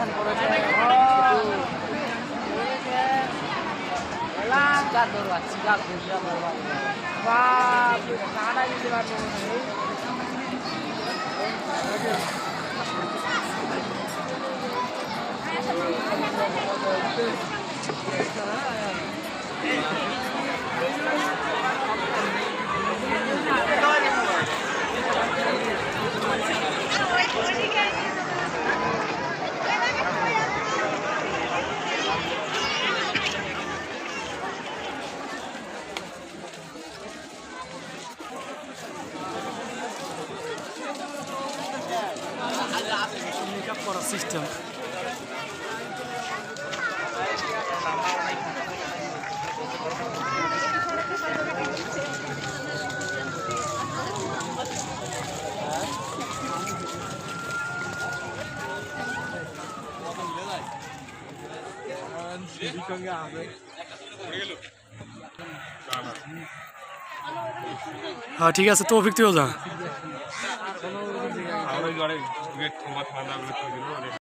ধান পড়েছে চিকার দৌড়া চিকার দৌড়া বাপ কাটা দিতে পারবো না রে। মেকআপ করার সিস্টেম ঠিক আছে তো অভিজ্ঞ যা। আমরা ঘরে ঠান্ডা